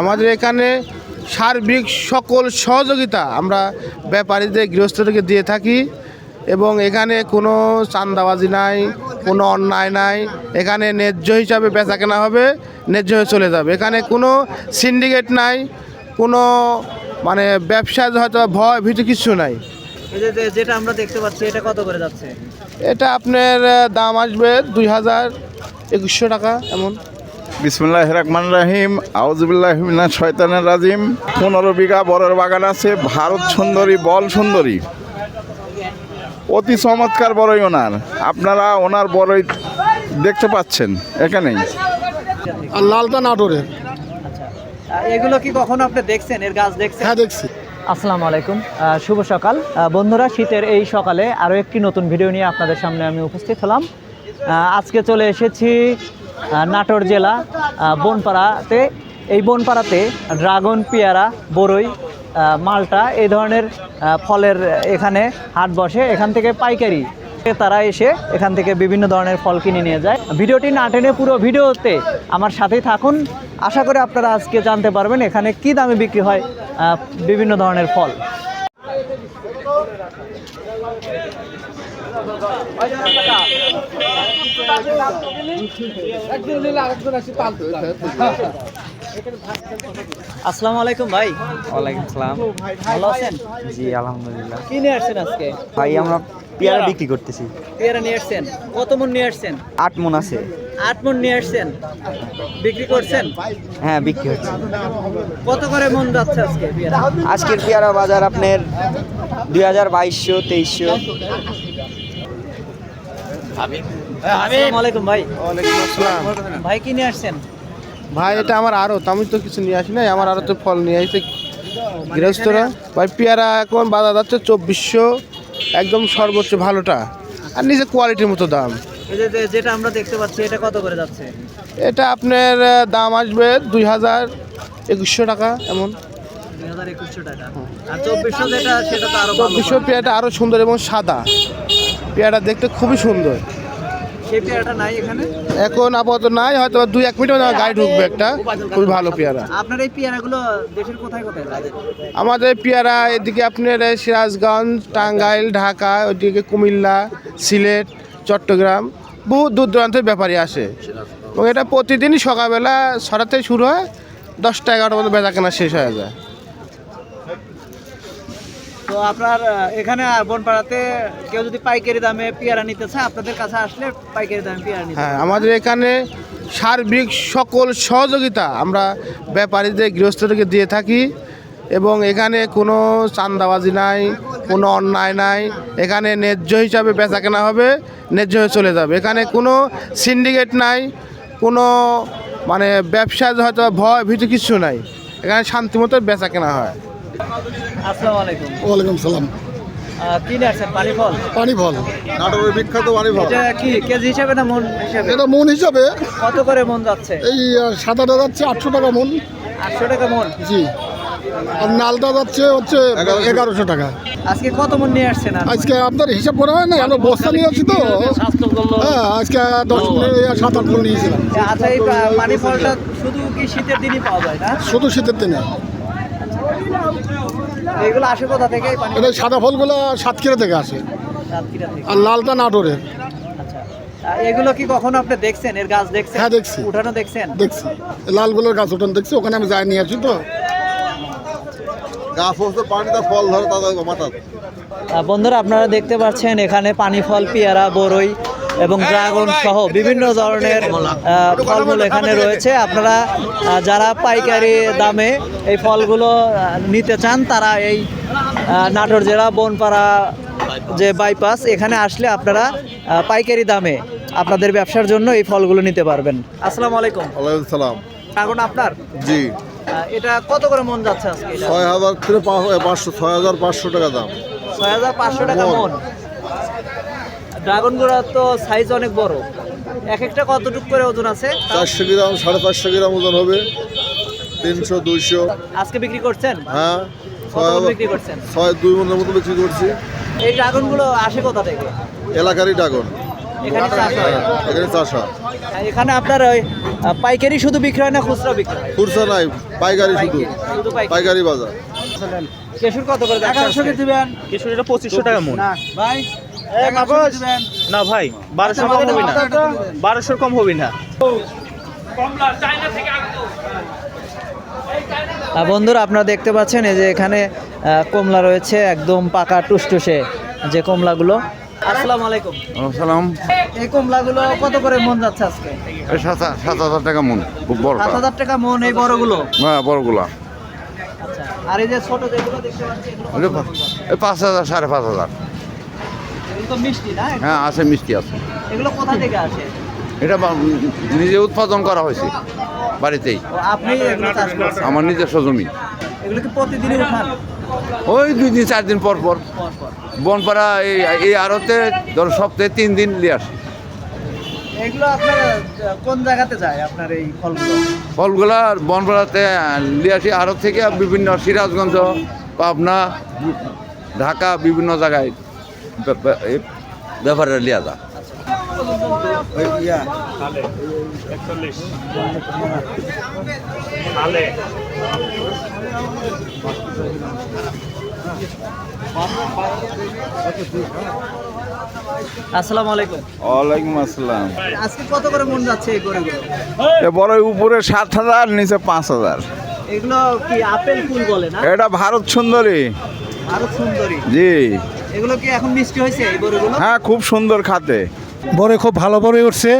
আমাদের এখানে সার্বিক সকল সহযোগিতা আমরা ব্যাপারীদের গৃহস্থদেরকে দিয়ে থাকি এবং এখানে কোনো চান্দাবাজি নাই কোনো অন্যায় নাই। এখানে ন্যায্য হিসাবে বেচা কেনা হবে ন্যায্য হয়ে চলে যাবে। এখানে কোনো সিন্ডিকেট নাই কোনো মানে ব্যবসায় হয়তো ভয় ভীতি কিছু নাই। যেটা আমরা দেখতে পাচ্ছি এটা কত করে যাচ্ছে? এটা আপনার দাম আসবে দুই হাজার একুশশো টাকা এমন। বিসমুল্লাহ রহমান রাহিম। আউজুবিল্লাহ মিনাশ শয়তানের রাজিম। পনেরো বিঘা বড়ের বাগান আছে। ভারত সুন্দরী বল সুন্দরী। অতি চমৎকার বড়ই ওনার। আপনারা ওনার বড়ই দেখতে পাচ্ছেন এখানেই। আর লালটা নাটোরের আচ্ছা এগুলো কি কখনো আপনি দেখছেন? এর গাছ দেখছেন? হ্যাঁ দেখছি। আসসালামু আলাইকুম। শুভ সকাল। বন্ধুরা শীতের এই সকালে আরও একটি নতুন ভিডিও নিয়ে আপনাদের সামনে আমি উপস্থিত হলাম। আজকে চলে এসেছি নাটোর জেলা বনপাড়াতে। এই বনপাড়াতে ড্রাগন, পেয়ারা, বরই মালটা এই ধরনের ফলের এখানে হাট বসে। এখান থেকে পাইকারি। তারা এসে এখান থেকে বিভিন্ন ধরনের ফল কিনে নিয়ে যায়। ভিডিওটি না টেনে পুরো ভিডিওতে আমার সাথেই থাকুন। আশা করি আপনারা আজকে জানতে পারবেন এখানে কি দামে বিক্রি হয় বিভিন্ন ধরনের ফল। আসসালামু আলাইকুম ভাই। ওয়ালাইকুম সালাম। ভালো আছেন? জি আলহামদুলিল্লাহ। কি নিয়ে আসছেন আজকে? ভাই আমরা পেয়ারা বিক্রি করতেছি। পেয়ারা নিয়ে আসছেন? কত মন নিয়ে আসছেন? আট মন আছে। আট মন নিয়ে আসছেন? বিক্রি করছেন? হ্যাঁ বিক্রি হচ্ছে। কত করে মন যাচ্ছে আজকে আজকের পেয়ারা বাজার আপনার দুই হাজার বাইশশো তেইশশো। আসসালামু আলাইকুম ভাই। ওয়ালাইকুম আসসালাম। ভাই কি নিয়ে আসছেন? ভাই এটা আমার আরত আমি তো কিছু নিয়ে আসি নাই। আমার আরতে ফল নিয়ে আসছে গৃহস্থরা। ভাই পেয়ারা এখন বাজার যাচ্ছে চব্বিশশো। একদম সর্বোচ্চ ভালোটা। আর নিজে কোয়ালিটির মতো দাম। যেটা আমরা দেখতে পাচ্ছি এটা কত করে যাচ্ছে? এটা আপনার দাম আসবে দুই হাজার একুশশো টাকা এমন। আর চব্বিশশো তো আরও পেয়ারাটা আরও সুন্দর এবং সাদা। পেয়ারা দেখতে খুবই সুন্দর। এখানে? আপাতত নাই হয়তো দুই এক মিনিট গাড়ি ঢুকবে একটা। খুবই ভালো পেয়ারা। আপনার এই পেয়ারাগুলো দেশের কোথায় কোথায় আমাদের পেয়ারা এদিকে আপনার সিরাজগঞ্জ টাঙ্গাইল ঢাকা ওইদিকে কুমিল্লা সিলেট চট্টগ্রাম বহু দূর দূরান্তের ব্যাপারী আসে। এবং এটা প্রতিদিনই সকালবেলা ছটা থেকে শুরু হয় দশটা এগারোটা পর্যন্ত বেচা কেনা শেষ হয়ে যায়। তো আপনার এখানে আর বনপাড়াতে কেউ যদি পাইকারি দামে পেয়ারা নিতে চায় আপনাদের কাছে আসলে পাইকারি দামে পেয়ারা নিতে হ্যাঁ আমাদের এখানে সার্বিক সকল সহযোগিতা আমরা ব্যাপারীদের গৃহস্থদেরকে দিয়ে থাকি এবং এখানে কোনো চান্দাবাজি নাই কোনো অন্যায় নাই। এখানে ন্যায্য হিসাবে বেচা কেনা হবে ন্যায্য হয়ে চলে যাবে। এখানে কোনো সিন্ডিকেট নাই কোনো মানে ব্যবসায় হয়তো ভয় ভীতি কিছু নাই। এখানে শান্তিমতো বেচা কেনা হয়। আসসালামু আলাইকুম। ওয়ালাইকুম সালাম। কি নিয়ে পানি ফল? পানি ফল নাটোরের বিখ্যাত বাড়ি এটা কি কেজি হিসাবে না মন হিসাবে? এটা মন হিসাবে। কত করে মন যাচ্ছে? এই সাদাটা যাচ্ছে আটশো টাকা মন। আটশো টাকা মন? জি। আর নালটা যাচ্ছে হচ্ছে এগারোশো টাকা। আজকে কত মন নিয়ে আসছেন আজকে আপনার হিসাব করা হয় না আমরা বস্তা নিয়ে আছি তো। হ্যাঁ আজকে দশ সাত আট মন নিয়েছিলাম। আচ্ছা এই পানি ফলটা শুধু কি শীতের দিনই পাওয়া যায় না? শুধু শীতের দিনে। এগুলো আসে কোথা থেকে? পানি এটা সাদা ফলগুলো সাতক্ষীরা থেকে আসে। সাতক্ষীরা থেকে। আর লালটা নাটোরের। আচ্ছা। এগুলো কি কখনো আপনি দেখছেন? এর গাছ দেখছেন? হ্যাঁ, দেখছি। উঠানো দেখছেন? দেখছি। লালগুলোর গাছ ওঠান দেখছি ওখানে আমি যাই নিয়ে আসি তো। গাছ হচ্ছে পানিতে ফল ধরে তাদের মাথা বন্ধুরা আপনারা দেখতে পাচ্ছেন এখানে পানি ফল পেয়ারা বরই এবং ড্রাগন সহ বিভিন্ন ধরনের ফলমূল এখানে রয়েছে। আপনারা যারা পাইকারি দামে এই ফলগুলো নিতে চান তারা এই নাটোর জেলা বনপাড়া যে বাইপাস এখানে আসলে আপনারা পাইকারি দামে আপনাদের ব্যবসার জন্য এই ফলগুলো নিতে পারবেন। আসসালামু আলাইকুম। ওয়ালাইকুম সালাম। ড্রাগন আপনার? জি। এটা কত করে মন যাচ্ছে আজকে এটা? ছয় হাজার থেকে পাঁচশো ছয় হাজার পাঁচশো টাকা দাম। ছয় হাজার পাঁচশো টাকা মন। ড্রাগন গুড়া তো সাইজ অনেক বড়। এক একটা কতটুকু করে ওজন আছে? চারশো গ্রাম সাড়ে চারশো গ্রাম ওজন হবে। তিনশো দুইশো। আজকে বিক্রি করছেন? হ্যাঁ। ছয় বিক্রি করছেন? ছয় দুই মনের মতো বিক্রি করছি। এই ড্রাগনগুলো আসে কোথা থেকে? এলাকারই ড্রাগন। এখানে চাষ হয়? এখানে চাষ হয়। এখানে আপনার ওই পাইকারি শুধু বিক্রি হয় না খুচরা নাই পাইকারি শুধু। শুধু পাইকারি। বাজার। কেশুর কত করে এগারোশো কে দিবেন। কিছু এটা পঁচিশশো টাকা মন ভাই? না ভাই বারোশো কম হবে না। বারোশোর কম হবে না। বন্ধুরা আপনারা দেখতে পাচ্ছেন এই যে এখানে কমলা রয়েছে একদম পাকা টুসটুসে যে কমলাগুলো। আসসালামু আলাইকুম। সালাম এই কমলাগুলো কত করে মন যাচ্ছে আজকে? সাত সাত হাজার টাকা মন খুব বড় সাত হাজার টাকা মন এই বড়গুলো? হ্যাঁ বড়গুলা। আচ্ছা আর এই যে ছোট যেগুলো দেখতে পাচ্ছি পাঁচ হাজার সাড়ে পাঁচ হাজার। হ্যাঁ আছে মিষ্টি আছে। এগুলো কোথা থেকে আসে? এটা নিজে উৎপাদন করা হয়েছে বাড়িতেই। আমার নিজস্ব জমি। এগুলো কি প্রতিদিনই উঠান? ওই দুই দিন চার দিন পর পর। বনপাড়া এই এই আড়তে ধর সপ্তাহে তিন দিন নিয়ে আসি। এগুলো আপনার কোন জায়গাতে যায় আপনার এই ফলগুলো? ফলগুলা বনপাড়াতে নিয়ে আসি। আড়ত থেকে বিভিন্ন সিরাজগঞ্জ পাবনা ঢাকা বিভিন্ন জায়গায়। ব্যাপারে লিয়া যা আসসালামু আলাইকুম। ওয়ালাইকুম আসসালাম। আজকে কত করে মন যাচ্ছে এই গরুগুলো? এ বড় উপরে সাত হাজার নিচে পাঁচ হাজার। এগুলো কি আপেল ফুল বলে না? এটা ভারত সুন্দরী। সুন্দরী। জি। এগুলো কি এখন মিষ্টি হয়েছে এই হ্যাঁ খুব সুন্দর খাতে। বড়ে খুব ভালো বড়ে উঠছে।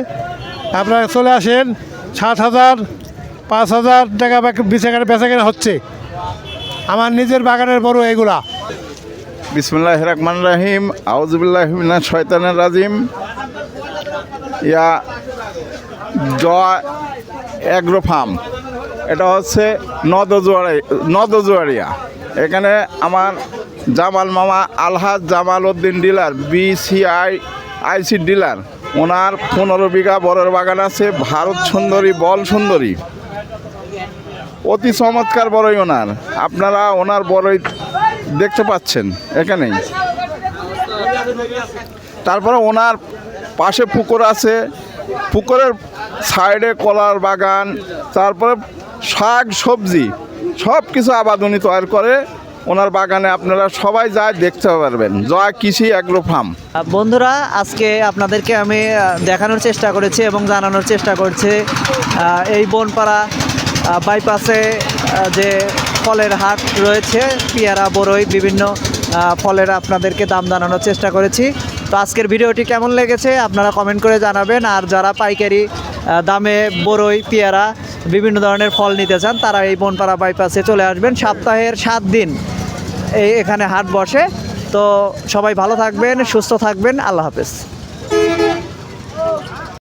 আপনারা চলে আসেন সাত হাজার পাঁচ হাজার টাকা বেচাকেনা বেচাকেনা হচ্ছে। আমার নিজের বাগানের বড় এগুলা। বিসমুল্লাহ রহমান রাহিম আউজুবিল্লাহ মিনাশ শয়তানির রাজিম। ইয়া জয় অ্যাগ্রো ফার্ম। এটা হচ্ছে নদজুয়ারি নদজুয়ারিয়া এখানে আমার জামাল মামা Alhaj Jamal Uddin dealer, BCI IC dealer. ওনার পনেরো বিঘা বড়ের বাগান আছে, ভারত সুন্দরী, বল সুন্দরী। অতি চমৎকার বড়ই ওনার। আপনারা ওনার বড়ই দেখতে পাচ্ছেন এখানেই। তারপরে ওনার পাশে পুকুর আছে। পুকুরের সাইডে কলার বাগান, তারপরে শাক সবজি। সব কিছু আবাদ উনি তৈরি করে ওনার বাগানে আপনারা সবাই যায় দেখতে পারবেন। জয় কৃষি অ্যাগ্রো ফার্ম বন্ধুরা, আজকে আপনাদেরকে আমি দেখানোর চেষ্টা করেছি এবং জানানোর চেষ্টা করছি এই বনপাড়া বাইপাসে যে ফলের হাট রয়েছে, পেয়ারা বড়ই বিভিন্ন ফলের আপনাদেরকে দাম জানানোর চেষ্টা করেছি। তো আজকের ভিডিওটি কেমন লেগেছে আপনারা কমেন্ট করে জানাবেন, আর যারা পাইকারি দামে বড়ই পেয়ারা বিভিন্ন ধরনের ফল নিতে চান, তারা এই বনপাড়া বাইপাসে চলে আসবেন। সপ্তাহের সাত দিন এই এখানে হাট বসে। তো সবাই ভালো থাকবেন, সুস্থ থাকবেন। আল্লাহ হাফেজ।